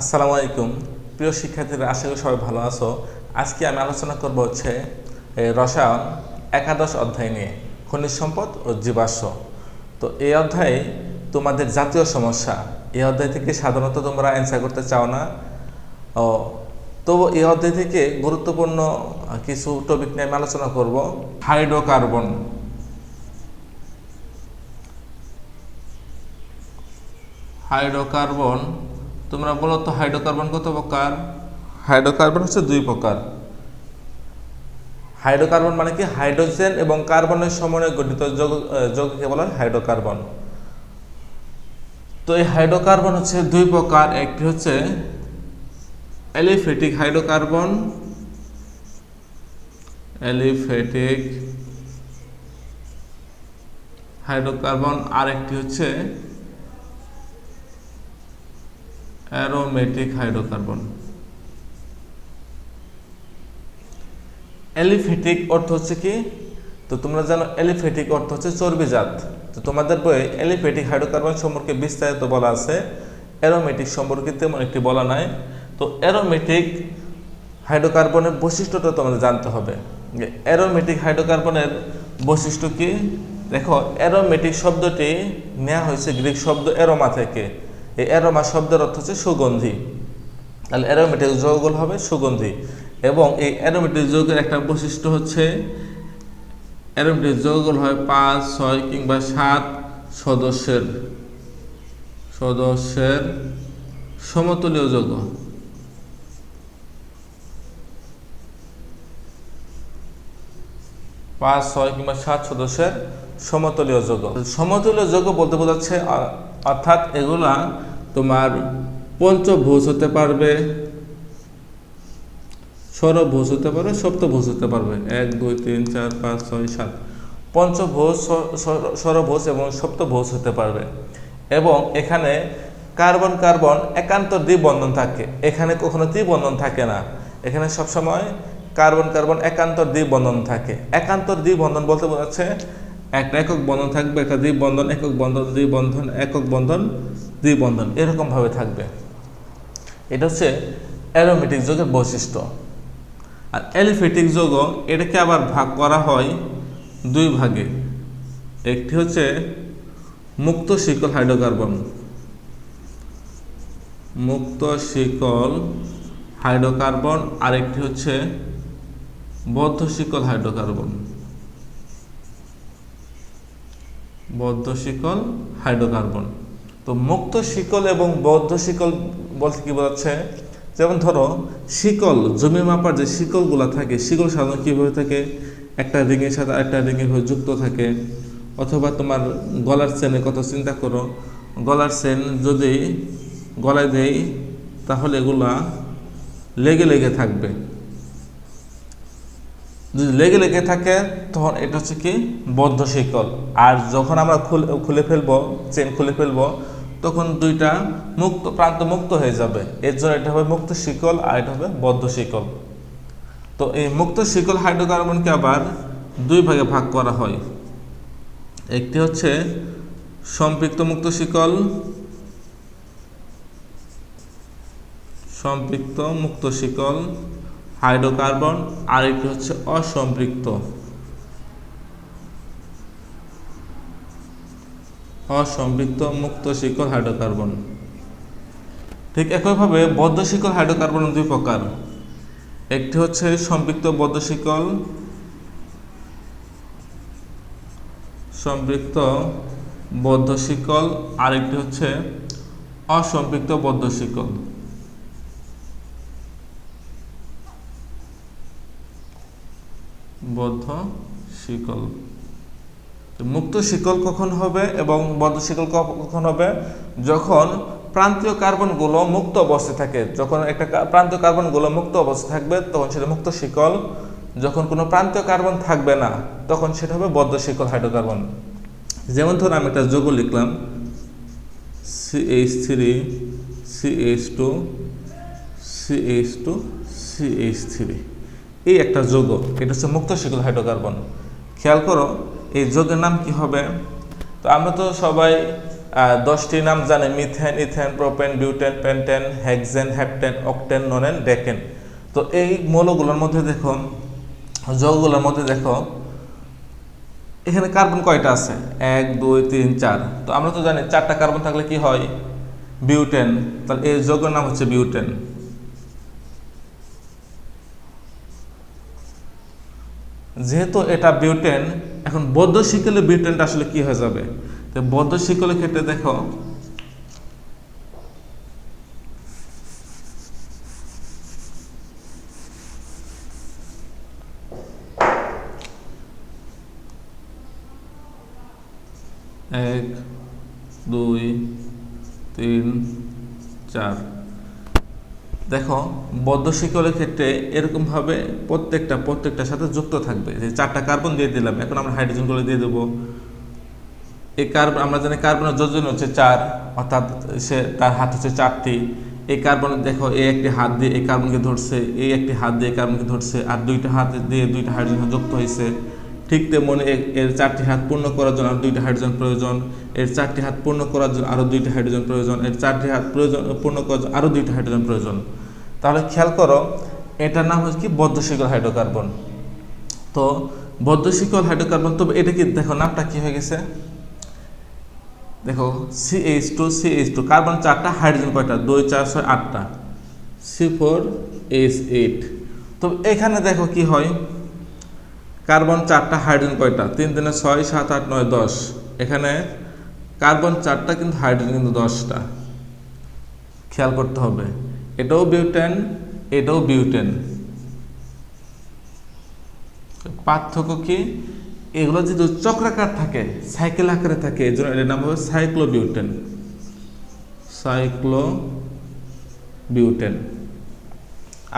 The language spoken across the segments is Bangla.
আসসালামু আলাইকুম। প্রিয় শিক্ষার্থীরা, আশা করি সবাই ভালো আছো। আজকে আমি আলোচনা করব হচ্ছে রসায়ন একাদশ অধ্যায় নিয়ে, খনিজ সম্পদ ও জীবাশ্ম। তো এই অধ্যায়ে তোমাদের জাতীয় সমস্যা, এই অধ্যায় থেকে সাধারণত তোমরা অ্যান্সার করতে চাও না। ও, তবু এই অধ্যায় থেকে গুরুত্বপূর্ণ কিছু টপিক নিয়ে আমি আলোচনা করব, হাইড্রোকার্বন। হাইড্রোকার্বন তোমরা বলো তো হাইড্রোকার্বন কত প্রকার? হাইড্রোকার্বন হচ্ছে দুই প্রকার। হাইড্রোকার্বন মানে কি? হাইড্রোজেন এবং কার্বনের সমন্বয়ে গঠিত যৌগকে বলা হয় হাইড্রোকার্বন। তো এই হাইড্রোকার্বন হচ্ছে দুই প্রকার। একটি হচ্ছে এলিফেটিক হাইড্রোকার্বন এলিফেটিক হাইড্রোকার্বন আর একটি হচ্ছে অ্যারোমেটিক হাইড্রোকার্বন এলিফেটিক অর্থ হচ্ছে কি? তো তোমরা জানো এলিফেটিক অর্থ হচ্ছে চর্বিজাত তো তোমাদের বইয়ে এলিফেটিক হাইড্রোকার্বন সম্পর্কে বিস্তারিত বলা আছে। অ্যারোমেটিক সম্পর্কে তেমন একটি বলা নাই। তো অ্যারোমেটিক হাইড্রোকার্বনের বৈশিষ্ট্যটা তোমাদের জানতে হবে। যে অ্যারোমেটিক হাইড্রোকার্বনের বৈশিষ্ট্য কি? দেখো অ্যারোমেটিক শব্দটি নেওয়া হয়েছে গ্রিক শব্দ অ্যারোমা থেকে। এই অ্যারোমা শব্দের অর্থ হচ্ছে সুগন্ধি। তাহলে অ্যারোমেটিক যৌগগুলো হবে সুগন্ধি এবং এই অ্যারোমেটিক যৌগের একটা বৈশিষ্ট্য হচ্ছে অ্যারোমেটিক যৌগগুলো হয় পাঁচ, ছয় কিংবা সাত সদস্যের সদস্যের সমতুলীয় যৌগ। পাঁচ, ছয় কিংবা সাত সদস্যের সমতলীয় যৌগ। সমতলীয় যৌগ বলতে বোঝাচ্ছে অর্থাৎ এগুলা তোমার পঞ্চভুজ হতে পারবে ষড়ভুজ হতে পারবে সপ্তভুজ হতে পারবে। এক, দুই, তিন, চার, পাঁচ, ছয়, সাত। পঞ্চভুজ ষড়ভুজ এবং সপ্তভুজ হতে পারবে। এবং এখানে কার্বন কার্বন, একান্ত দ্বিবন্ধন থাকে। এখানে কখনো দ্বিবন্ধন থাকে না। এখানে সবসময় কার্বন কার্বন, একান্ত দ্বিবন্ধন থাকে। একান্ত দ্বিবন্ধন বলতে বোঝাচ্ছে একটা একক বন্ধন থাকবে, একটা দ্বিবন্ধন, একক বন্ধন, দ্বিবন্ধন, একক বন্ধন, দ্বিবন্ধন, এরকম ভাবে থাকবে। এটা হচ্ছে অ্যারোমেটিক যোগের বৈশিষ্ট্য। আর অ্যালিফেটিক যৌগ এটাকে আবার ভাগ করা হয় দুই ভাগে। একটি হচ্ছে মুক্ত শিকল হাইড্রোকার্বন। মুক্ত শিকল হাইড্রোকার্বন, আরেকটি হচ্ছে বদ্ধ শিকল হাইড্রোকার্বন। বদ্ধ শিকল, হাইড্রোকার্বন। তো মুক্ত শিকল এবং বদ্ধ শিকল বলতে কি বোঝাচ্ছে? যেমন ধরো, শিকল, জমি মাপার যে শিকলগুলো থাকে, শিকল সাধারণত কীভাবে থাকে? একটা রিঙের সাথে একটা রিঙের হয়ে যুক্ত থাকে। অথবা তোমার গলার চেনের কথা চিন্তা করো। গলার চেন যদি গলায় দেই, তাহলে এগুলা লেগে লেগে থাকবে। যদি লেগে লেগে থাকে, তখন এটা হচ্ছে কি? বদ্ধ শিকল। আর যখন আমরা খুলে ফেলব, চেন খুলে ফেলব, তখন দুইটা মুক্ত, প্রান্ত মুক্ত হয়ে যাবে। এর জন্য এটা হবে মুক্ত শিকল আর এটা হবে বদ্ধ শিকল। তো এই মুক্ত শিকল হাইড্রোকার্বনকে আবার দুই ভাগে ভাগ করা হয়। একটি হচ্ছে সম্পৃক্ত মুক্ত শিকল, সম্পৃক্ত মুক্ত শিকল হাইড্রোকার্বন, আরেকটি হচ্ছে অসম্পৃক্ত। অসম্পৃক্ত মুক্ত শিকল হাইড্রোকার্বন। ঠিক একইভাবে বদ্ধ শিকল হাইড্রোকার্বন দুই প্রকার। একটি হচ্ছে সম্পৃক্ত বদ্ধ শিকল, সম্পৃক্ত বদ্ধ শিকল, আরেকটি হচ্ছে অসম্পৃক্ত বদ্ধ শিকল। বদ্ধ শিকল। মুক্ত শিকল কখন হবে এবং বদ্ধ শিকল কখন হবে? যখন প্রান্তীয় কার্বনগুলো মুক্ত অবস্থায় থাকে। যখন একটা প্রান্তীয় কার্বনগুলো মুক্ত অবস্থায় থাকবে, তখন সেটা মুক্ত শিকল। যখন কোনো প্রান্তীয় কার্বন থাকবে না, তখন সেটা হবে বদ্ধ শিকল, হাইড্রোকার্বন। যেমন ধরুন, আমি একটা যোগ লিখলাম। CH three CH two CH two CH three এই একটা যৌগ, এটা হচ্ছে মুক্ত শিকল হাইড্রোকার্বন। খেয়াল করো, এই যৌগের নাম কি হবে? তো আমরা তো সবাই দশটি নাম জানে, methane, ethane, propane butane pentane, hexane heptane octane, nonane, decane. তো এই মৌলগুলোর মধ্যে দেখো, যৌগগুলোর মধ্যে দেখো, এখানে কার্বন কয়টা আছে? এক, দুই, তিন, চার। তো আমরা তো জানি, চারটা কার্বন থাকলে কি হয়? বিউটেন। তাহলে এই যৌগের নাম হচ্ছে বিউটেন। যেহেতু এটা বিউটেন, এখন বদ্ধ শিকলে বিউটেনটা আসলে কি হয়ে যাবে? তো বদ্ধ শিকলের ক্ষেত্রে দেখো, এক, দুই, তিন, চার। দেখো, বদ্ধ শিকলের ক্ষেত্রে এরকমভাবে প্রত্যেকটা, প্রত্যেকটার সাথে যুক্ত থাকবে। যে চারটা কার্বন দিয়ে দিলাম, এখন আমরা হাইড্রোজেনগুলো দিয়ে দেবো। এই কার্বন আমরা জানি কার্বনের যোজন হচ্ছে চার, অর্থাৎ সে তার হাত হচ্ছে চারটি। এই কার্বনের দেখো এই একটি হাত দিয়ে এই কার্বনকে ধরছে এই একটি হাত দিয়ে কার্বনকে ধরছে, আর দুইটা হাত দিয়ে দুইটা হাইড্রোজেন যুক্ত হয়েছে। ঠিক তেমনি এর চারটি হাত পূর্ণ করার জন্য আরও দুইটা হাইড্রোজেন প্রয়োজন, এর চারটি হাত পূর্ণ করার জন্য আরও দুইটি হাইড্রোজেন প্রয়োজন, এর চারটি হাত প্রয়োজন, পূর্ণ করার জন্য আরও দুইটা হাইড্রোজেন প্রয়োজন। তাহলে খেয়াল করো, এটার নাম হচ্ছে কি বদ্ধশিকল হাইড্রোকার্বন তো বদ্ধশিকল হাইড্রোকার্বন তবে এটা কি, দেখো নামটা কি হয়ে গেছে? দেখো C H two C H two carbon চারটা হাইড্রোজেন কয়টা? দুই, চার, ছয়, আটটা। সি ফোর এইচ এইট তো এখানে দেখো কি হয় কার্বন চারটা, হাইড্রোজেন কয়টা? তিন, তিনে ছয়, সাত, আট, নয়, দশ। এখানে কার্বন চারটা কিন্তু হাইড্রোজেন কিন্তু দশটা। খেয়াল করতে হবে। এটাও বিউটেন এটাও বিউটেন। পার্থক্য কি? এগুলো যদি চক্রাকার থাকে, সাইকেল আকারে থাকে এই জন্য এটার নাম হবে cyclobutane. Cyclobutane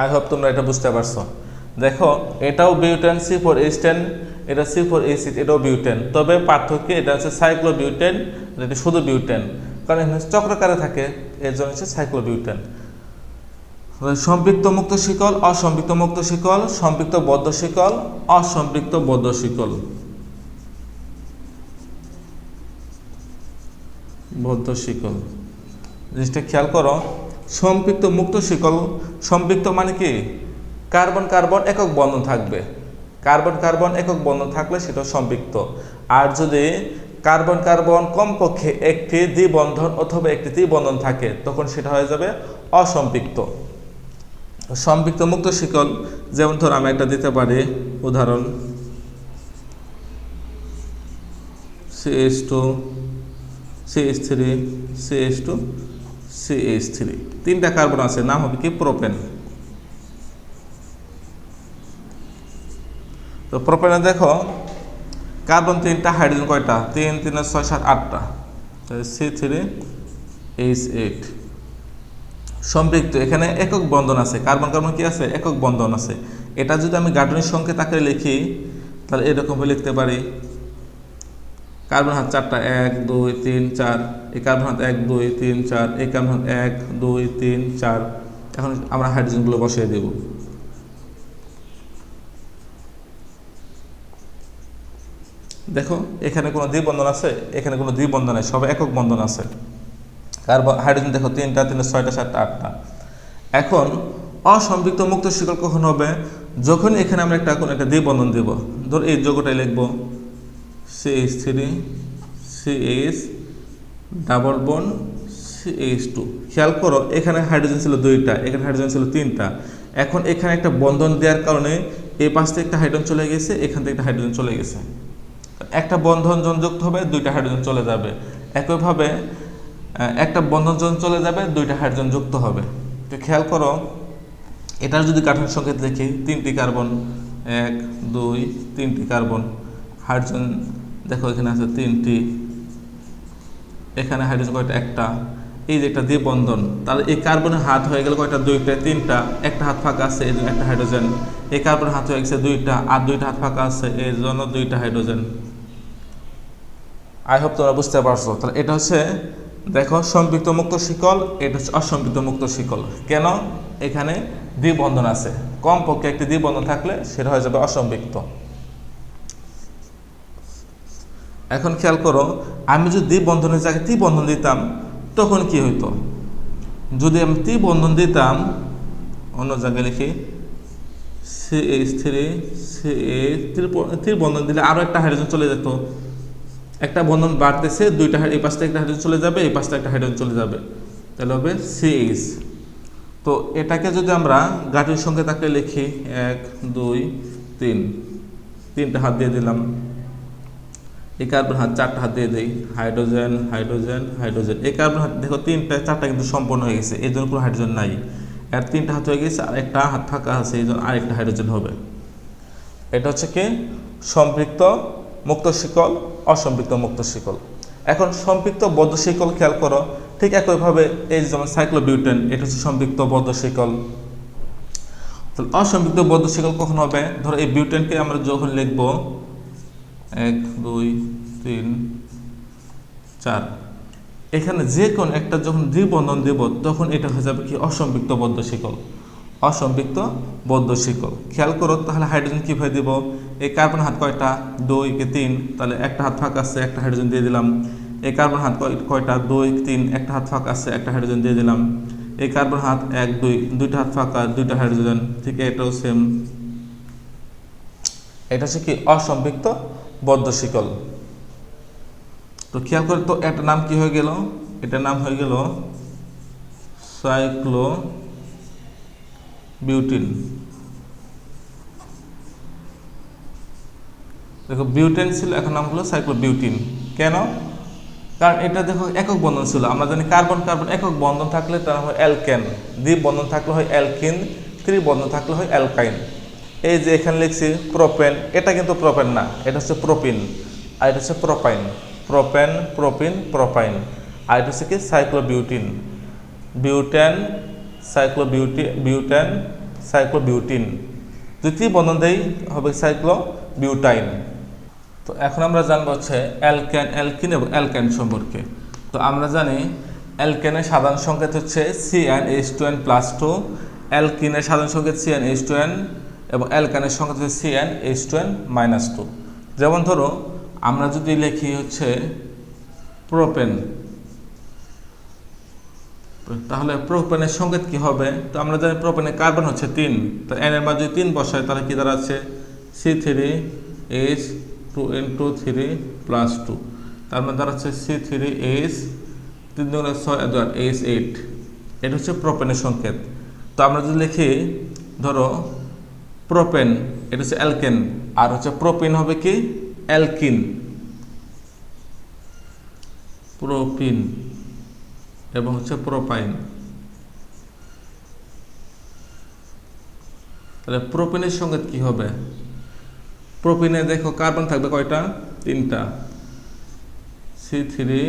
I hope তোমরা এটা বুঝতে পারছ। দেখো, এটাও butane C four H ten এটা সি ফোর এইচ এটাও বিউটেন। তবে পার্থক্য এটা হচ্ছে সাইক্লো বিউটেন এটা শুধু বিউটেন। কারণ এখানে চক্রাকারে থাকে, এর জন্য হচ্ছে সাইক্লো বিউটেন সম্পৃক্ত মুক্ত শিকল, অসম্পৃক্ত মুক্ত শিকল, সম্পৃক্ত বদ্ধ শিকল, অসম্পৃক্ত বদ্ধ শিকল। বদ্ধ শিকল। জিনিসটা খেয়াল করো, সম্পৃক্ত মুক্ত শিকল, সম্পৃক্ত মানে কি? কার্বন কার্বন একক বন্ধন থাকবে। কার্বন কার্বন একক বন্ধন থাকলে সেটা সম্পৃক্ত। আর যদি কার্বন কার্বন কমপক্ষে একটি দ্বিবন্ধন অথবা একটি দ্বিবন্ধন থাকে, তখন সেটা হয়ে যাবে অসম্পৃক্ত। সম্পৃক্ত মুক্ত শিকল, যেমন ধর আমি একটা দিতে পারি, উদাহরণ CS two C CS three C CS two C CS three তিনটা কার্বন আছে, নাম হবে কি? প্রোপেন তো প্রোপেনে দেখো কার্বন তিনটা হাইড্রোজেন কয়টা? তিন তিন ছয়, সাত, আটটা। সি থ্রি এইচ এইট সম্পৃক্ত, এখানে একক বন্ধন আছে। কার্বন কার্বন কি আছে? একক বন্ধন আছে। এটা যদি আমি গাঠনিক সংকেত আকারে লিখি, তাহলে এরকম লিখতে পারি। কার্বন হাত চারটা, এক, দুই, তিন, চার। এই কার্বন হাত এক, দুই, তিন, চার। এই কার্বন হাত এক, দুই, তিন, চার। এখন আমরা হাইড্রোজেনগুলো বসিয়ে দেব। দেখো, এখানে কোনো দ্বিবন্ধন আছে, এখানে কোনো দ্বিবন্ধন নেই, সব একক বন্ধন আছে। কার্বন, হাইড্রোজেন দেখো, তিনটা তিনটা, ছয়টা, সাতটা, আটটা। এখন, অসম্পৃক্ত মুক্ত শিকল কখন হবে? যখন এখানে আমরা একটা, কোনো একটা দ্বিবন্ধন দেব। ধর এই যোগটাই লিখব। CH three C H double bond C H two খেয়াল করো, এখানে হাইড্রোজেন ছিল দুইটা, এখানে হাইড্রোজেন ছিল তিনটা। এখন এখানে একটা বন্ধন দেওয়ার কারণে এই পাশ থেকে একটা হাইড্রোজেন চলে গেছে, এখান থেকে একটা হাইড্রোজেন চলে গেছে। একটা বন্ধন যুক্ত হবে, দুইটা হাইড্রোজেন চলে যাবে। একইভাবে একটা বন্ধন জন চলে যাবে, দুইটা হাইড্রোজেন যুক্ত হবে। তো খেয়াল করো, এটার যদি কাঠন সংকেত দেখি তিনটি কার্বন, এক, দুই, তিনটি কার্বন। হাইড্রোজেন দেখো এখানে আছে তিনটি। এখানে হাইড্রোজেন কয়টা? একটা। এই যে একটা দ্বিবন্ধন তাহলে এই কার্বনের হাত হয়ে গেল কয়টা? দুইটা, তিনটা। একটা হাত ফাঁকা আছে, এই জন্য একটা হাইড্রোজেন এই কার্বনের হাত হয়ে গেছে দুইটা, আর দুইটা হাত ফাঁকা আছে, এই জন্য দুইটা হাইড্রোজেন আই হোপ তোমরা বুঝতে পারছ। তাহলে এটা হচ্ছে, দেখো, সম্পৃক্ত মুক্ত শিকল, এটা হচ্ছে অসম্পৃক্ত মুক্ত শিকল। কেন? এখানে দ্বিবন্ধন আছে। কমপক্ষে একটি দ্বিবন্ধন থাকলে সেটা হয়ে যাবে অসম্পৃক্ত। এখন খেয়াল করো, আমি যদি দ্বি বন্ধনের জায়গায় ত্রি বন্ধন দিতাম, তখন কি হইতো? যদি আমি ত্রি বন্ধন দিতাম, অন্য জায়গায় লিখি C H three C H three বন্ধন দিলে আরও একটা হাইড্রোজেন চলে যেত। একটা বন্ধন বাড়তেছে, দুইটা এই পাশটা একটা হাইড্রোজেন চলে যাবে, এই পাশটা একটা হাইড্রোজেন চলে যাবে। তাহলে হবে সি এইচ তো এটাকে যদি আমরা গাঠির সঙ্গে তাকে লিখি, এক, দুই, তিন। তিনটা হাত দিয়ে দিলাম। এই কার্বন হাত চারটা হাত দিয়ে দিই। হাইড্রোজেন হাইড্রোজেন হাইড্রোজেন এই কার্বন হাত, দেখো তিনটা, চারটা কিন্তু সম্পূর্ণ হয়ে গেছে এই জন্য কোনো হাইড্রোজেন নাই। আর তিনটা হাত হয়ে গেছে, আর একটা হাত ফাঁকা আছে, এই জন্য আরেকটা হাইড্রোজেন হবে। এটা হচ্ছে কি? সম্পৃক্ত মুক্ত শিকল, অসম্পৃক্ত মুক্ত শিকল। এখন সম্পৃক্ত বদ্ধ শিকল খেয়াল করো, ঠিক একইভাবে এই যেমন সাইক্লোবিউটেন এটা হচ্ছে সম্পৃক্ত বদ্ধ শিকল। তাহলে অসম্পৃক্ত বদ্ধ শিকল কখন হবে? ধরো এই বিউটেনকে আমরা যখন লিখব, এক, দুই, তিন, চার। এখানে যে কোন একটা যখন দ্বিবন্ধন দেব, তখন এটা হয়ে যাবে কি? অসম্পৃক্ত বদ্ধ শিকল। অসম্পৃক্ত বদ্ধ শিকল। খেয়াল করো, তাহলে হাইড্রোজেন কীভাবে দিব? এই কার্বন হাত কয়টা? দুই কে তিন? তাহলে একটা হাত ফাঁকা আছে, একটা হাইড্রোজেন দিয়ে দিলাম। এই কার্বন হাত কয়- কয়টা? দুই তিন? একটা হাত ফাঁকা আছে, একটা হাইড্রোজেন দিয়ে দিলাম। এই কার্বন হাত এক, দুই, দুইটা হাত ফাঁকা দুইটা হাইড্রোজেন ঠিক এটাও সেম এটা হচ্ছে কি অসম্পৃক্ত বদ্ধ শিকল। তো খেয়াল করে তো একটা নাম কি হয়ে গেল? এটার নাম হয়ে গেল সাইক্লো বিউটিন। দেখো বিউটেন ছিল, এখন নাম হলো সাইক্লো বিউটিন কেন? কারণ এটা দেখো একক বন্ধন ছিল। আমরা জানি কার্বন কার্বন একক বন্ধন থাকলে তার হয় অ্যালকেন দ্বি বন্ধন থাকলে হয় অ্যালকিন ত্রি বন্ধন থাকলে হয় অ্যালকাইন এই যে এখানে লিখছি প্রোপেন এটা কিন্তু প্রোপেন না, এটা হচ্ছে প্রোপিন আর এটা হচ্ছে প্রোপাইন প্রোপেন প্রোপিন প্রোপাইন আর এটা হচ্ছে কি? সাইক্লোবিউটিন বিউটেন সাইক্লোবিউটি বিউটেন সাইক্লোবিউটিন দ্বিতীয় বন্ধন দেই, হবে সাইক্লোবিউটাইন তো এখন আমরা জানব হচ্ছে অ্যালকেন, অ্যালকিন এবং অ্যালকেন সম্পর্কে। তো আমরা জানি অ্যালকেনের সাধারণ সংকেত হচ্ছে C N H two N plus two অ্যালকিনের সাধারণ সংকেত C N H two N এবং অ্যালকানের সংকেত হচ্ছে C N H two N minus two যেমন ধরো, আমরা যদি লিখি হচ্ছে প্রোপেন, তাহলে প্রোপেনের সংকেত কি হবে? তো আমরা জানি প্রোপেনের কার্বন হচ্ছে তিন, তো এনের মাঝে তিন বসায়, তাহলে কি দাঁড়াচ্ছে? C three H two n two three plus two তার মধ্যে দাঁড়াচ্ছে সি থ্রি এইচ তিন দুগুণে ছয় দুই এইচ এইট এটা হচ্ছে প্রোপেনের সংকেত। তো আমরা যদি লিখি, ধরো প্রোপেন এটা হচ্ছে অ্যালকেন আর হচ্ছে প্রোপিন হবে কি? অ্যালকিন প্রোপিন এবং হচ্ছে প্রোপাইন তাহলে প্রোপিনের সঙ্গে কি হবে? প্রোপিনে দেখো কার্বন থাকবে কয়টা? তিনটা। C three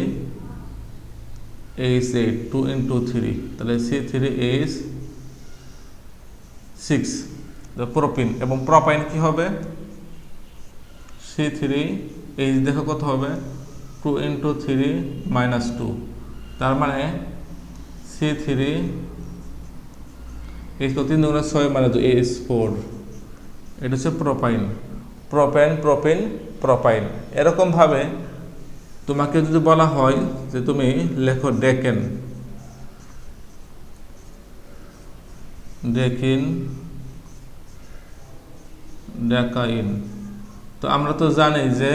H eight two into three তাহলে C three H six propene এবং প্রোপাইন কি হবে? সি থ্রি এইচ দেখো কত হবে? Two into three minus two তার মানে সি থ্রি এইচ তিন দুগুণে ছয় মানে এইচ ফোর এটা হচ্ছে প্রোপাইন প্রোপেন প্রোপিন প্রোপাইন এরকমভাবে তোমাকে যদি বলা হয় যে তুমি লেখো ডেকেন ডেকিন ডেকাইন তো আমরা তো জানি যে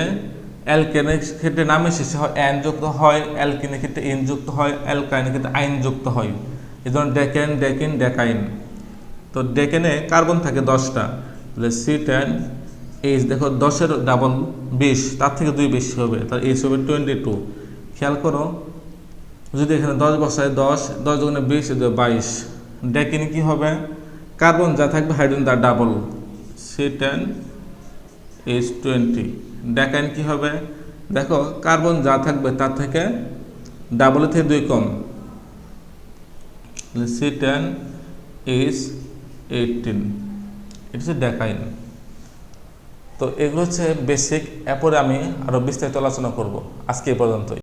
অ্যালকেনের ক্ষেত্রে নামে শেষে হয় অ্যান যুক্ত হয়, অ্যালকিনের ক্ষেত্রে ইন যুক্ত হয়, অ্যালকাইনের ক্ষেত্রে আইন যুক্ত হয়। এই ধরুন ডেকেন ডেকিন ডেকাইন তো ডেকেনে কার্বন থাকে দশটা। তাহলে সি টেন এইচ দেখো, দশের ডাবল বিশ, তার থেকে দুই বেশি হবে, তার এইচ হবে টোয়েন্টি টু খেয়াল করো, যদি এখানে দশ বসায় দশ দশ দুগুণে বিশ বাইশ। ডেকিনে কি হবে? কার্বন যা থাকবে, হাইড্রোজেন তার double. C ten H twenty decyne কী হবে? দেখো, কার্বন যা থাকবে, তার থেকে ডাবলের থেকে দুই কম। সি টেন এইচ এইটিন এটা হচ্ছে ডেকাইন। তো এগুলো হচ্ছে বেসিক এরপরে আমি আরও বিস্তারিত আলোচনা করব। আজকে এ পর্যন্তই।